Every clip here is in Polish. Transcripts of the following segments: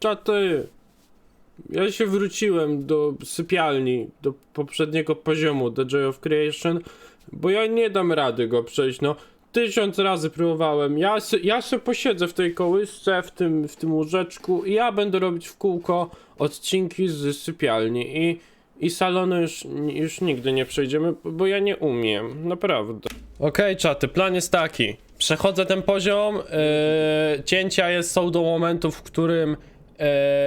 Czaty, ja się wróciłem do sypialni, do poprzedniego poziomu The Joy of Creation, bo ja nie dam rady go przejść, no. Tysiąc razy próbowałem. Ja se, ja se posiedzę w tej kołysce, w tym, w tym łóżeczku i ja będę robić w kółko odcinki z sypialni i, i salonu już, już nigdy nie przejdziemy, bo ja nie umiem, naprawdę. Okej, czaty, plan jest taki. Przechodzę ten poziom, yy, cięcia jest, są do momentu, w którym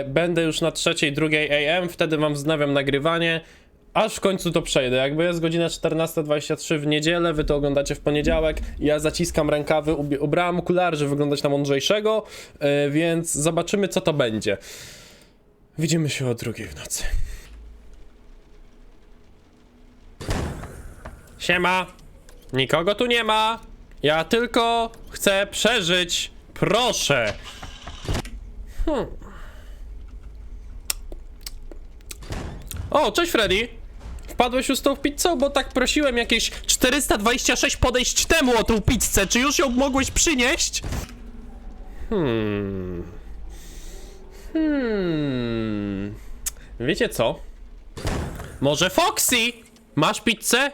będę już na trzeciej, drugiej AM, wtedy wam wznawiam nagrywanie, aż w końcu to przejdę. Jakby jest godzina 14.23 w niedzielę, wy to oglądacie w poniedziałek, ja zaciskam rękawy, ubrałem okulary, żeby wyglądać na mądrzejszego, e, więc zobaczymy co to będzie. Widzimy się o drugiej w nocy. Siema. Nikogo tu nie ma. Ja tylko chcę przeżyć. Proszę. O, cześć Freddy! Wpadłeś już z tą pizzą, bo tak prosiłem jakieś 426 podejść temu o tą pizzę. Czy już ją mogłeś przynieść? Hmm. Hmm. Wiecie co? Może Foxy? Masz pizzę?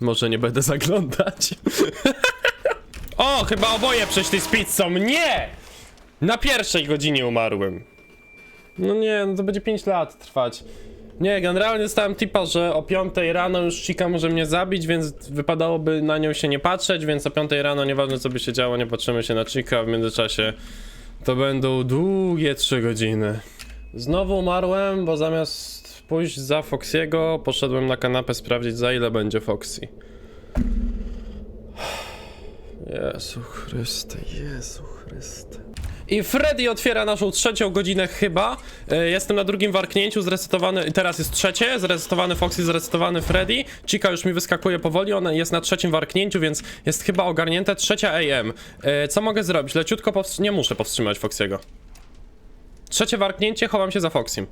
Może nie będę zaglądać. o, chyba oboje przeszli z pizzą. Nie! Na pierwszej godzinie umarłem. No nie, no to będzie 5 lat trwać. Nie, generalnie dostałem tipa, że o 5 rano już Chica może mnie zabić, więc wypadałoby na nią się nie patrzeć, więc o 5 rano, nieważne co by się działo, nie patrzymy się na Chica, w międzyczasie to będą długie 3 godziny. Znowu umarłem, bo zamiast pójść za Foxiego, poszedłem na kanapę sprawdzić za ile będzie Foxy. Jezu Chryste, Jezu Chryste. I Freddy otwiera naszą trzecią godzinę chyba. E, Jestem na drugim warknięciu, zresetowany, teraz jest trzecie, zresetowany Foxy, zresetowany Freddy. Chica już mi wyskakuje powoli, ona jest na trzecim warknięciu, więc jest chyba ogarnięte. Trzecia AM. E, Co mogę zrobić? Leciutko nie muszę powstrzymać Foxiego. Trzecie warknięcie, chowam się za Foxym.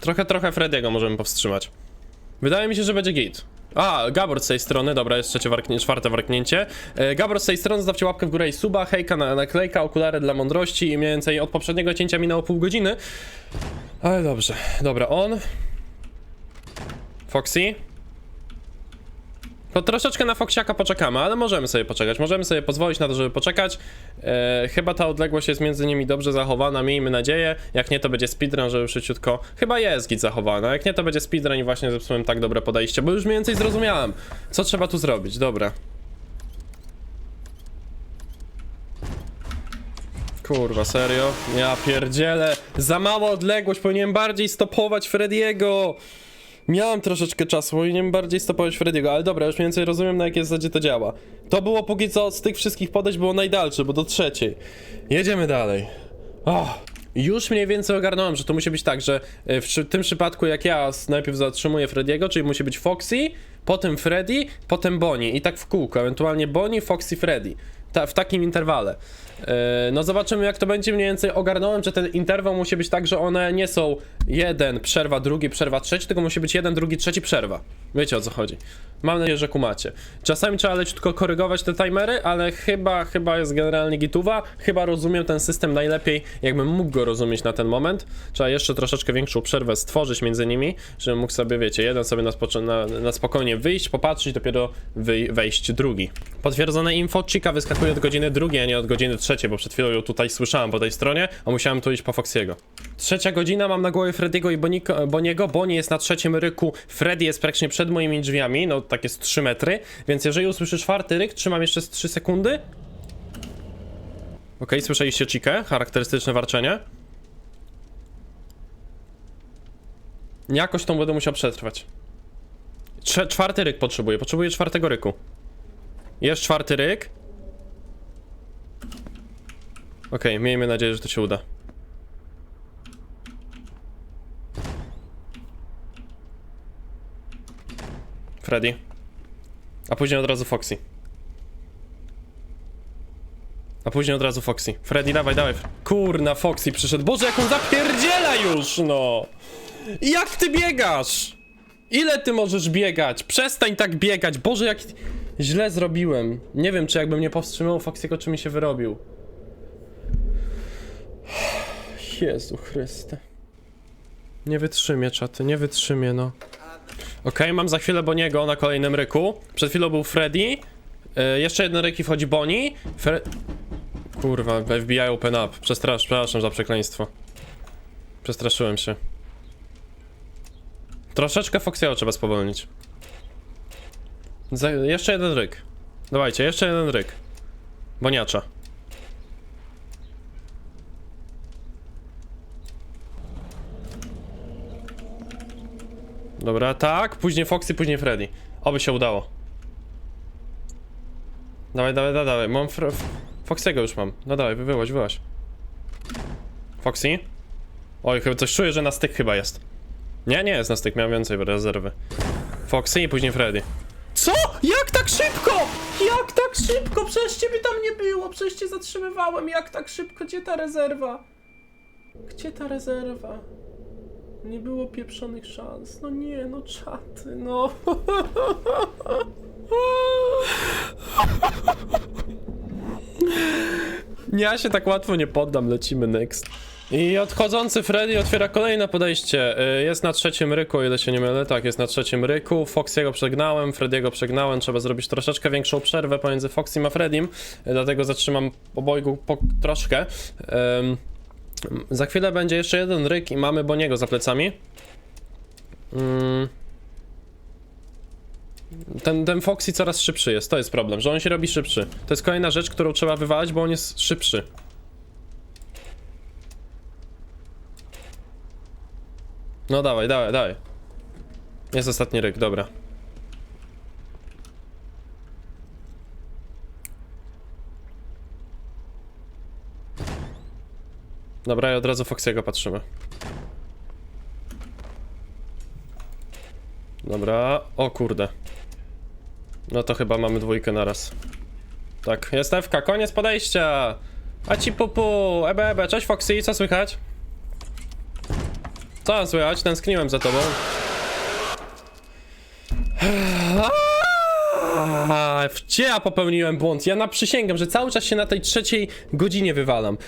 Trochę, trochę Frediego możemy powstrzymać. Wydaje mi się, że będzie git. A, Gabor z tej strony, dobra, jest trzecie warknięcie, czwarte warknięcie. E, Gabor z tej strony, zostawcie łapkę w górę i suba, hejka, na, naklejka, okulary dla mądrości i mniej więcej od poprzedniego cięcia minęło pół godziny. Ale dobrze, dobra, on. Foxy. To troszeczkę na Foxiaka poczekamy, ale możemy sobie poczekać, możemy sobie pozwolić na to, żeby poczekać. E, chyba ta odległość jest między nimi dobrze zachowana, miejmy nadzieję. Jak nie, to będzie speedrun, żeby szybciutko... Chyba jest git zachowana, jak nie, to będzie speedrun i właśnie zepsułem tak dobre podejście, bo już mniej więcej zrozumiałem, co trzeba tu zrobić, dobra. Kurwa, serio? Ja pierdzielę. Za mała odległość, powinienem bardziej stopować Frediego. Miałem troszeczkę czasu, powinienem bardziej stopować Frediego, ale dobra, już mniej więcej rozumiem na jakiej zasadzie to działa. To było póki co z tych wszystkich podejść było najdalsze, bo do trzeciej. Jedziemy dalej. Oh. Już mniej więcej ogarnąłem, że to musi być tak, że e, w tym przypadku jak ja najpierw zatrzymuję Frediego, czyli musi być Foxy, potem Freddy, potem Bonnie i tak w kółko, ewentualnie Bonnie, Foxy, Freddy. Ta, w takim interwale. E, no zobaczymy jak to będzie mniej więcej. Ogarnąłem, że ten interwał musi być tak, że one nie są jeden, przerwa, drugi, przerwa, trzeci, tylko musi być jeden, drugi, trzeci, przerwa. Wiecie o co chodzi. Mam nadzieję, że kumacie. Czasami trzeba leciutko korygować te timery, ale chyba, chyba jest generalnie gituwa. Chyba rozumiem ten system najlepiej, jakbym mógł go rozumieć na ten moment. Trzeba jeszcze troszeczkę większą przerwę stworzyć między nimi, żebym mógł sobie, wiecie, jeden sobie na, na, na spokojnie wyjść, popatrzeć, dopiero wejść drugi. Potwierdzone info, Chica wyskakuje od godziny drugiej, a nie od godziny trzeciej, bo przed chwilą ją tutaj słyszałem po tej stronie, a musiałem tu iść po Foxiego. Trzecia godzina, mam na głowie Frediego i Boniko, Boniego. Bonnie jest na trzecim ryku, Freddy jest praktycznie przed moimi drzwiami, no tak jest 3 metry, więc jeżeli usłyszy czwarty ryk, trzymam jeszcze z 3 sekundy. Okej, słyszeliście Chikę, charakterystyczne warczenie. Jakoś tą będę musiał przetrwać. Trze czwarty ryk potrzebuję, potrzebuję czwartego ryku. Jest czwarty ryk. Okej, miejmy nadzieję, że to się uda. Freddy. A później od razu Foxy. A później od razu Foxy. Freddy, dawaj, dawaj. Kurna, Foxy przyszedł. Boże, jak on zapierdziela już, no! Jak ty biegasz? Ile ty możesz biegać? Przestań tak biegać. Boże, jak... źle zrobiłem. Nie wiem, czy jakbym nie powstrzymał Foxiego, czy mi się wyrobił. Jezu Chryste. Nie wytrzymię, czaty, nie wytrzymię, no. Okej, mam za chwilę Boniego na kolejnym ryku. Przed chwilą był Freddy. Yy, jeszcze jeden ryk i wchodzi Boni. Fre... Kurwa, FBI open up. Przestrasz, przepraszam za przekleństwo. Przestraszyłem się. Troszeczkę Foxiego trzeba spowolnić. Za, jeszcze jeden ryk. Dawajcie, jeszcze jeden ryk. Boniacza. Dobra, tak, później Foxy, później Freddy. Oby się udało. Dawaj, dawaj, dawaj, dawaj. Mam fr- Foxy'ego już mam. No dawaj, wy- wyłaź, wyłaź. Foxy? Oj, chyba coś czuję, że na styk chyba jest. Nie, nie jest na styk, miałem więcej rezerwy. Foxy i później Freddy. Co? Jak tak szybko? Jak tak szybko? Przecież ciebie tam nie było, przecież cię zatrzymywałem. Jak tak szybko? Gdzie ta rezerwa? Gdzie ta rezerwa? Nie było pieprzonych szans. No nie, no czaty, no. Ja się tak łatwo nie poddam, lecimy next. I odchodzący Freddy otwiera kolejne podejście. Y, Jest na trzecim ryku, o ile się nie mylę. Tak, jest na trzecim ryku. Foxiego przegnałem, Frediego przegnałem. Trzeba zrobić troszeczkę większą przerwę pomiędzy Foxym a Fredim. y, Dlatego zatrzymam obojgu po troszkę. Ym, za chwilę będzie jeszcze jeden ryk i mamy Boniego za plecami. Mm. Ten, ten Foxy coraz szybszy jest, to jest problem, że on się robi szybszy. To jest kolejna rzecz, którą trzeba wywalać, bo on jest szybszy. No dawaj, dawaj, dawaj. Jest ostatni ryk, dobra. Dobra, i od razu Foxiego patrzymy. Dobra, o kurde. No to chyba mamy dwójkę naraz. Tak, jest Ewka, koniec podejścia! A ci pupu, ebe ebe, cześć Foxy, co słychać? Co słychać? Tęskniłem za tobą. Gdzie ja popełniłem błąd? Ja na przysięgam, że cały czas się na tej trzeciej godzinie wywalam.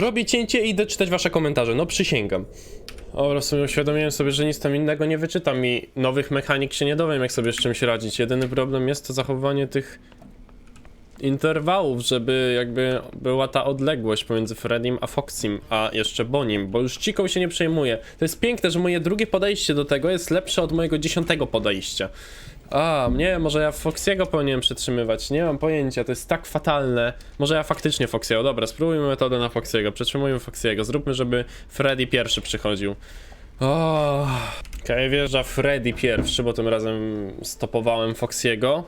Robię cięcie i idę czytać wasze komentarze, no przysięgam. O, po prostu uświadomiłem sobie, że nic tam innego nie wyczytam i nowych mechanik się nie dowiem, jak sobie z czymś radzić. Jedyny problem jest to zachowanie tych interwałów, żeby jakby była ta odległość pomiędzy Freddym a Foxym, a jeszcze Bonim, bo już Ciką się nie przejmuje. To jest piękne, że moje drugie podejście do tego jest lepsze od mojego dziesiątego podejścia. A, nie, może ja Foxiego powinienem przytrzymywać, nie mam pojęcia, to jest tak fatalne. Może ja faktycznie Foxiego, dobra, spróbujmy metodę na Foxiego, przytrzymujmy Foxiego, zróbmy, żeby Freddy pierwszy przychodził. O, Okej, wjeżdża Freddy pierwszy, bo tym razem stopowałem Foxiego.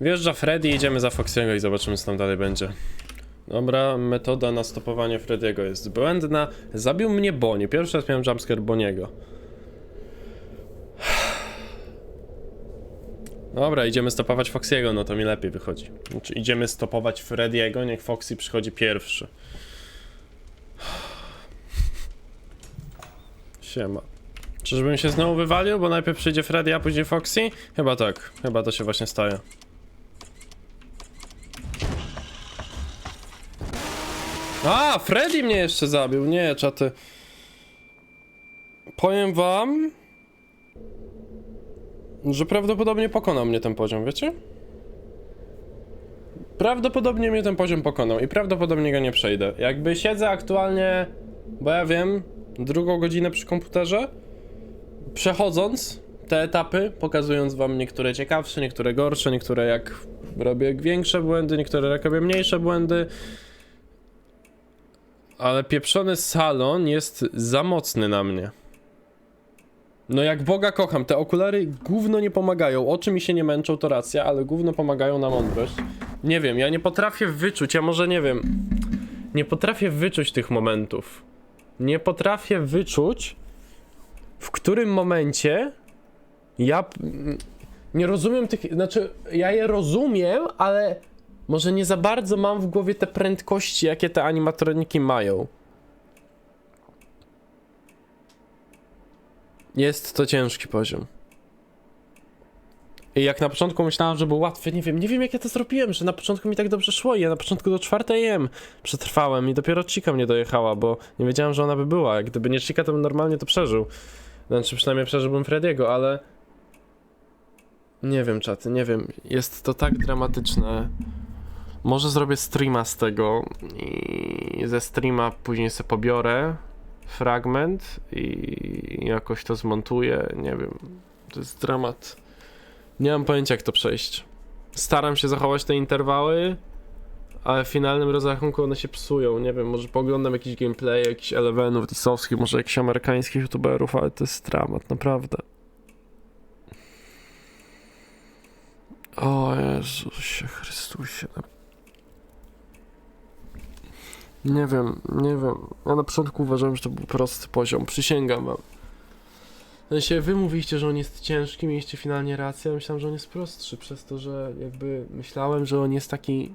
Wjeżdża Freddy, idziemy za Foxiego i zobaczymy co tam dalej będzie. Dobra, metoda na stopowanie Frediego jest błędna. Zabił mnie Bonnie. Pierwszy raz miałem jumpscare Boniego. Dobra, idziemy stopować Foxiego, no to mi lepiej wychodzi. Znaczy, idziemy stopować Frediego, niech Foxy przychodzi pierwszy. Siema. Czyżbym się znowu wywalił, bo najpierw przyjdzie Freddy, a później Foxy? Chyba tak, chyba to się właśnie staje. A, Freddy mnie jeszcze zabił, nie, czaty. Powiem wam, że prawdopodobnie pokona mnie ten poziom, wiecie? Prawdopodobnie mnie ten poziom pokonał i prawdopodobnie go nie przejdę. Jakby siedzę aktualnie, bo ja wiem, drugą godzinę przy komputerze, przechodząc te etapy, pokazując wam niektóre ciekawsze, niektóre gorsze, niektóre jak robię większe błędy, niektóre jak robię mniejsze błędy. Ale pieprzony salon jest za mocny na mnie. No jak Boga kocham, te okulary gówno nie pomagają. Oczy mi się nie męczą, to racja, ale gówno pomagają na mądrość. Nie wiem, ja nie potrafię wyczuć, ja może nie wiem. Nie potrafię wyczuć tych momentów. Nie potrafię wyczuć, w którym momencie ja nie rozumiem tych. Znaczy, ja je rozumiem, ale może nie za bardzo mam w głowie te prędkości, jakie te animatroniki mają. Jest to ciężki poziom. I jak na początku myślałem, że było łatwe, nie wiem, nie wiem jak ja to zrobiłem, że na początku mi tak dobrze szło i ja na początku do czwartej M przetrwałem i dopiero Chica mnie dojechała, bo nie wiedziałem, że ona by była. Jak gdyby nie Chica, to bym normalnie to przeżył. Znaczy przynajmniej przeżyłbym Frediego, ale... Nie wiem, czaty, nie wiem. Jest to tak dramatyczne. Może zrobię streama z tego i ze streama później sobie pobiorę fragment i jakoś to zmontuję. Nie wiem. To jest dramat. Nie mam pojęcia, jak to przejść. Staram się zachować te interwały, ale w finalnym rozrachunku one się psują. Nie wiem, może poglądam jakiś gameplay, jakiś elevenów disowskich, może jakichś amerykańskich youtuberów, ale to jest dramat, naprawdę. O Jezusie Chrystusie. Nie wiem, nie wiem. Ja na początku uważałem, że to był prosty poziom, przysięgam wam. W sensie wy mówiliście, że on jest ciężki, mieliście finalnie rację, a myślałem, że on jest prostszy, przez to, że jakby myślałem, że on jest taki,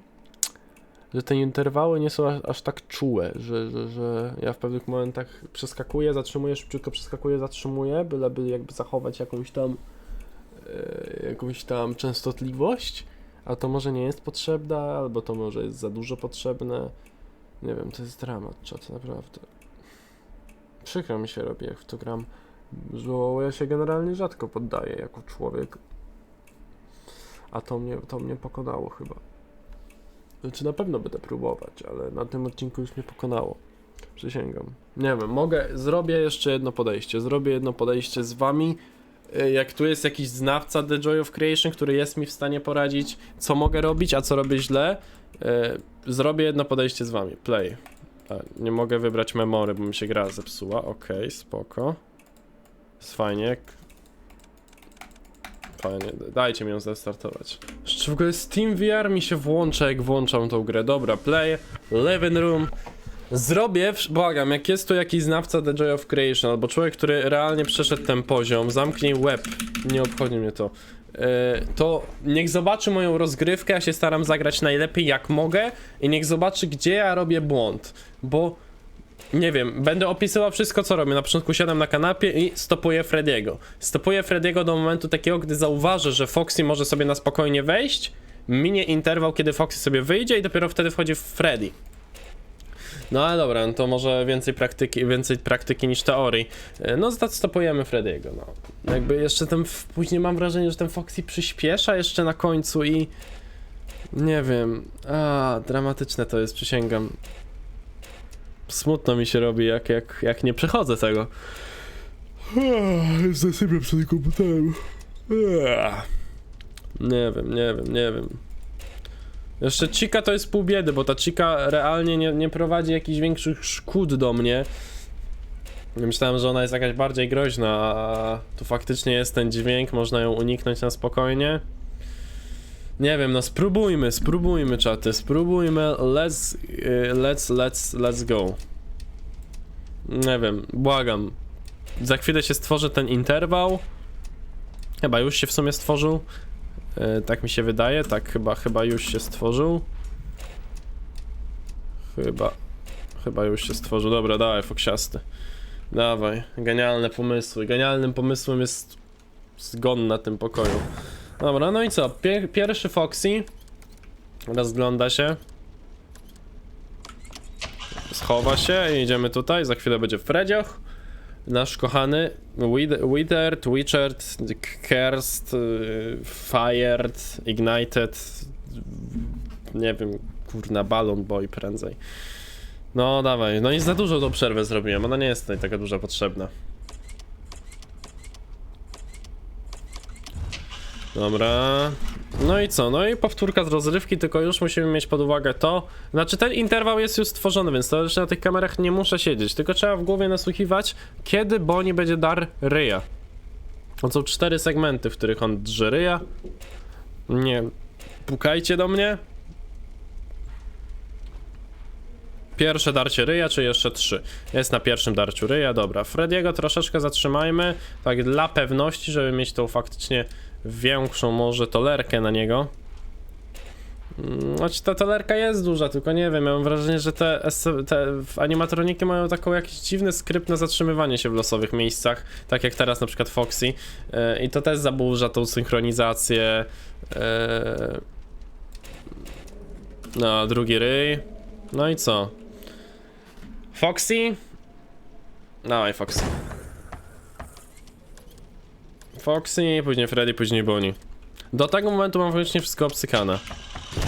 że te interwały nie są aż, aż tak czułe, że, że, że ja w pewnych momentach przeskakuję, zatrzymuję, szybciutko przeskakuję, zatrzymuję, byleby jakby zachować jakąś tam e, jakąś tam częstotliwość, a to może nie jest potrzebne, albo to może jest za dużo potrzebne. Nie wiem, to jest dramat, czat, naprawdę. Przykro mi się robi, jak w to gram. Że ja się generalnie rzadko poddaję jako człowiek. A to mnie, to mnie pokonało chyba. Znaczy na pewno będę próbować, ale na tym odcinku już mnie pokonało. Przysięgam. Nie wiem, mogę, zrobię jeszcze jedno podejście. Zrobię jedno podejście z wami. Y, Jak tu jest jakiś znawca The Joy of Creation, który jest mi w stanie poradzić, co mogę robić, a co robię źle, zrobię jedno podejście z wami. Play. A, nie mogę wybrać memory, bo mi się gra zepsuła. Okej, spoko. Jest fajnie. Fajnie, dajcie mi ją zrestartować. Jeszcze w ogóle Steam VR mi się włącza, jak włączam tą grę. Dobra, play, living room. Zrobię, błagam, jak jest tu jakiś znawca The Joy of Creation, albo człowiek, który realnie przeszedł ten poziom, zamknij web, nie obchodzi mnie to, to niech zobaczy moją rozgrywkę, ja się staram zagrać najlepiej jak mogę i niech zobaczy, gdzie ja robię błąd, bo nie wiem, będę opisywał wszystko, co robię. Na początku siadam na kanapie i stopuję Frediego. Stopuję Frediego do momentu takiego, gdy zauważę, że Foxy może sobie na spokojnie wejść, minie interwał, kiedy Foxy sobie wyjdzie i dopiero wtedy wchodzi Freddy. No ale dobra, no to może więcej praktyki, więcej praktyki niż teorii. E, No stopujemy Frediego, no. Jakby jeszcze ten, później mam wrażenie, że ten Foxy przyspiesza jeszcze na końcu i... Nie wiem, a dramatyczne to jest, przysięgam smutno mi się robi, jak, jak, jak nie przechodzę tego. Zasypiam przed komputerem. Nie wiem, nie wiem, nie wiem. Jeszcze Chica to jest pół biedy, bo ta Chica realnie nie, nie prowadzi jakichś większych szkód do mnie. Myślałem, że ona jest jakaś bardziej groźna, a tu faktycznie jest ten dźwięk, można ją uniknąć na spokojnie. Nie wiem, no spróbujmy, spróbujmy czaty, spróbujmy, let's, y, let's, let's, let's go. Nie wiem, błagam. Za chwilę się stworzy ten interwał. Chyba już się w sumie stworzył. Y, tak mi się wydaje, tak chyba, chyba już się stworzył. Chyba, chyba już się stworzył. Dobra, dawaj, foksiasty. Dawaj, genialne pomysły. Genialnym pomysłem jest zgon na tym pokoju. Dobra, no i co? Pier pierwszy Foxy rozgląda się. Schowa się i idziemy tutaj. Za chwilę będzie Fredzioch. Nasz kochany Withered, Witchered, Cursed, y, Fired, Ignited. Nie wiem, kurna, Balloon Boy prędzej. No dawaj, no i za dużo tą przerwę zrobiłem, ona nie jest tutaj taka duża potrzebna. Dobra. No i co? No i powtórka z rozrywki, tylko już musimy mieć pod uwagę to. Znaczy, ten interwał jest już stworzony, więc już na tych kamerach nie muszę siedzieć. Tylko trzeba w głowie nasłuchiwać, kiedy Bonnie będzie dar ryja. To są cztery segmenty, w których on drze ryja. Nie. Pukajcie do mnie. Pierwsze darcie ryja, czy jeszcze trzy? Jest na pierwszym darciu ryja, dobra. Frediego troszeczkę zatrzymajmy, tak dla pewności, żeby mieć tą faktycznie większą może tolerkę na niego. Choć ta talerka jest duża, tylko nie wiem, mam wrażenie, że te, te animatroniki mają taką jakiś dziwny skrypt na zatrzymywanie się w losowych miejscach, tak jak teraz na przykład Foxy yy, i to też zaburza tą synchronizację. No, drugi ryj. No i co? Foxy? Dawaj Foxy. Foxy, później Freddy, później Bonnie. Do tego momentu mam wyłącznie wszystko obsykane.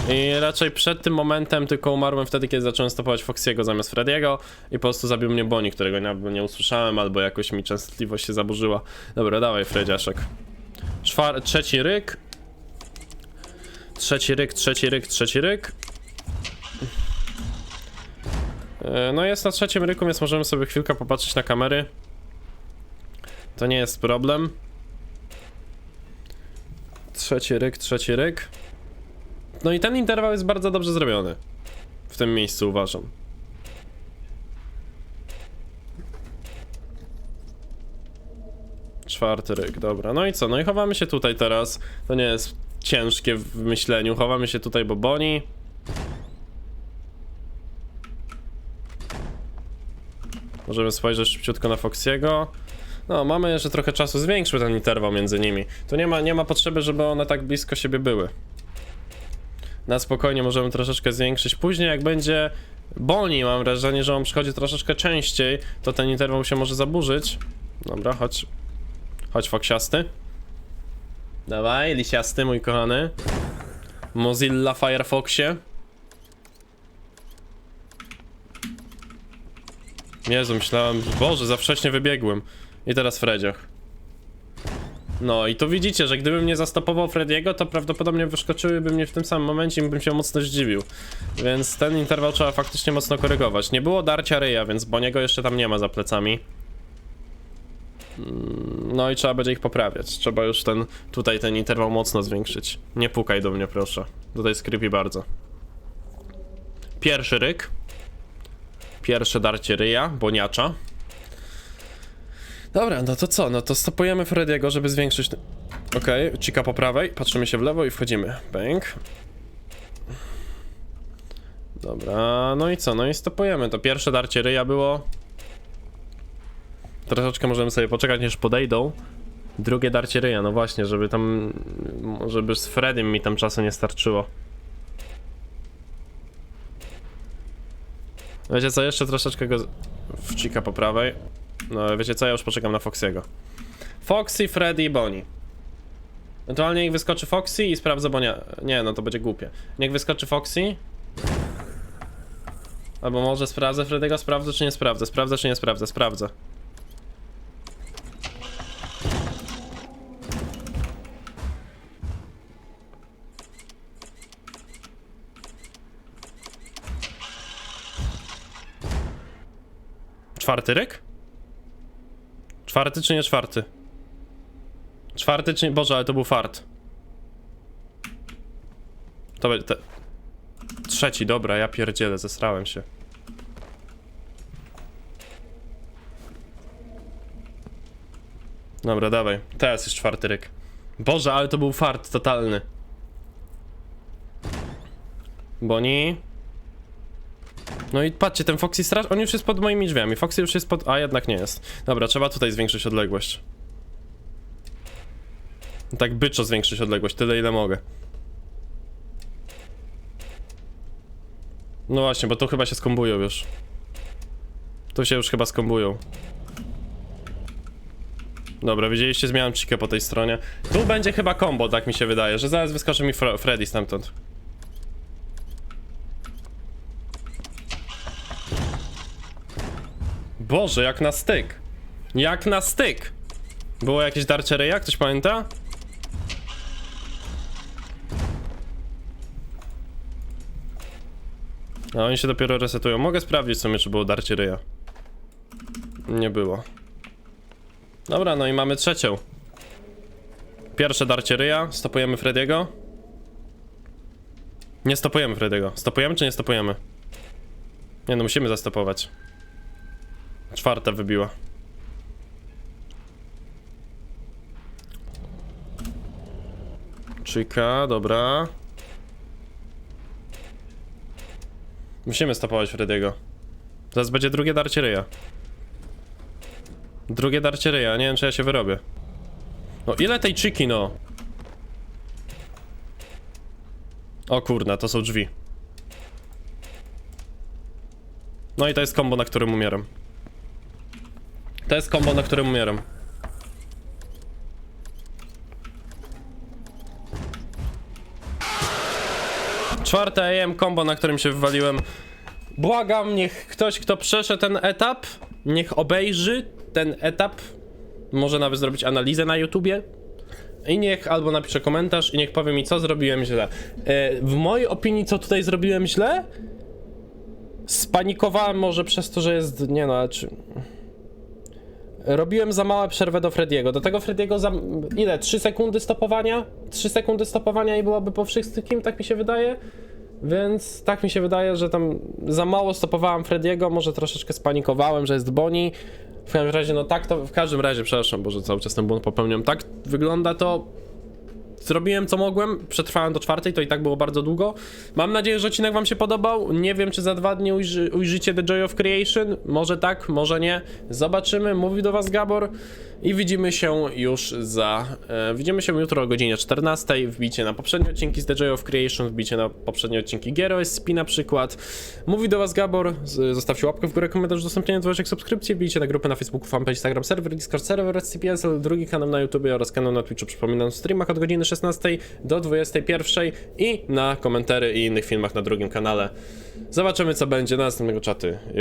I raczej przed tym momentem tylko umarłem wtedy, kiedy zacząłem stopować Foxiego zamiast Frediego i po prostu zabił mnie Bonnie, którego nie, nie usłyszałem, albo jakoś mi częstotliwość się zaburzyła. Dobra, dawaj Fredziaszek. Czwar trzeci ryk. Trzeci ryk, trzeci ryk, trzeci ryk. E, No jest na trzecim ryku, więc możemy sobie chwilkę popatrzeć na kamery. To nie jest problem. Trzeci ryk, trzeci ryk. No i ten interwał jest bardzo dobrze zrobiony. W tym miejscu uważam. Czwarty ryk, dobra. No i co? No i chowamy się tutaj teraz. To nie jest ciężkie w myśleniu. Chowamy się tutaj, bo Boni. Możemy spojrzeć szybciutko na Foxiego. No, mamy jeszcze trochę czasu, zwiększmy ten interwał między nimi. Tu nie ma, nie ma potrzeby, żeby one tak blisko siebie były. Na spokojnie możemy troszeczkę zwiększyć. Później jak będzie Boni, mam wrażenie, że on przychodzi troszeczkę częściej, to ten interwał się może zaburzyć. Dobra, chodź. Chodź, Foxiasty. Dawaj, lisiasty, mój kochany. Mozilla Firefoxie. Jezu, myślałem, Boże, za wcześnie wybiegłem. I teraz Fredziach. No i tu widzicie, że gdybym nie zastopował Frediego, to prawdopodobnie wyskoczyłyby mnie w tym samym momencie i bym się mocno zdziwił. Więc ten interwał trzeba faktycznie mocno korygować. Nie było darcia ryja, więc Boniego jeszcze tam nie ma za plecami. Mm, No i trzeba będzie ich poprawiać. Trzeba już ten, tutaj ten interwał mocno zwiększyć. Nie pukaj do mnie, proszę. Tutaj creepy bardzo. Pierwszy ryk. Pierwsze darcie ryja, boniacza. Dobra, no to co? No to stopujemy Frediego, żeby zwiększyć... Okej, okay, cika po prawej, patrzymy się w lewo i wchodzimy. Bang. Dobra, no i co? No i stopujemy. To pierwsze darcie ryja było... Troszeczkę możemy sobie poczekać, niż podejdą. Drugie darcie ryja, no właśnie, żeby tam... Żeby z Fredim mi tam czasu nie starczyło. Wiecie co, jeszcze troszeczkę go wcika po prawej. No wiecie co, ja już poczekam na Foxiego. Foxy, Freddy i Bonnie. Ewentualnie niech wyskoczy Foxy i sprawdzę Bonia. Nie, no to będzie głupie. Niech wyskoczy Foxy. Albo może sprawdzę Freddy'ego, sprawdzę czy nie sprawdzę, sprawdzę czy nie sprawdzę, sprawdzę. Czwarty ryk? Czwarty czy nie czwarty? Czwarty czy nie? Boże, ale to był fart. To będzie te... Trzeci, dobra, ja pierdzielę, zesrałem się. Dobra, dawaj. Teraz jest czwarty ryk. Boże, ale to był fart totalny. Boni. No i patrzcie, ten Foxy straż, on już jest pod moimi drzwiami. Foxy już jest pod... A, jednak nie jest. Dobra, trzeba tutaj zwiększyć odległość. Tak byczo zwiększyć odległość, tyle ile mogę. No właśnie, bo tu chyba się skombują już. Tu się już chyba skombują. Dobra, widzieliście, zmiałem chikę po tej stronie. Tu będzie chyba combo, tak mi się wydaje, że zaraz wyskoczy mi Fre Freddy stamtąd. Boże, jak na styk. Jak na styk. Było jakieś darcie ryja, ktoś pamięta? A oni się dopiero resetują. Mogę sprawdzić sobie, czy było darcie ryja. Nie było. Dobra, no i mamy trzecią. Pierwsze darcie ryja. Stopujemy Frediego. Nie stopujemy Frediego. Stopujemy czy nie stopujemy? Nie no, musimy zastopować. Czwarta wybiła. Czyka, dobra. Musimy stopować Frediego. Zaraz będzie drugie darcie ryja. Drugie darcie ryja, nie wiem czy ja się wyrobię. No ile tej czyki no? O kurna, to są drzwi. No i to jest kombo, na którym umieram. To jest kombo, na którym umieram. Czwarte AM kombo, na którym się wywaliłem. Błagam, niech ktoś, kto przeszedł ten etap, niech obejrzy ten etap. Może nawet zrobić analizę na YouTubie. I niech albo napisze komentarz i niech powie mi, co zrobiłem źle. E, w mojej opinii, co tutaj zrobiłem źle? Spanikowałem może przez to, że jest. Nie no, czy. Robiłem za małe przerwę do Frediego. Do tego Frediego za. Ile? 3 sekundy stopowania? 3 sekundy stopowania i byłoby po wszystkim, tak mi się wydaje. Więc tak mi się wydaje, że tam za mało stopowałem Frediego, może troszeczkę spanikowałem, że jest Boni. W każdym razie, no tak to, w każdym razie, przepraszam, bo że cały czas ten błąd popełniam. Tak wygląda to. Zrobiłem co mogłem, przetrwałem do czwartej, to i tak było bardzo długo. Mam nadzieję, że odcinek wam się podobał. Nie wiem, czy za dwa dni ujrzy, ujrzycie The Joy of Creation. Może tak, może nie. Zobaczymy. Mówi do was Gabor. I widzimy się już za... E, widzimy się jutro o godzinie 14. Wbijcie na poprzednie odcinki z The Joy of Creation, wbijcie na poprzednie odcinki Gero SP na przykład. Mówi do was Gabor. Zostawcie łapkę w górę, komentarz, udostępnienie dzwoneczek, subskrypcję. Wbijcie na grupę na Facebooku, fanpage, Instagram, serwer, Discord, serwer, SCPSL, drugi kanał na YouTube oraz kanał na Twitchu. Przypominam, w streamach od godziny 16 do 21 i na komentary i innych filmach na drugim kanale. Zobaczymy co będzie na następnego czaty.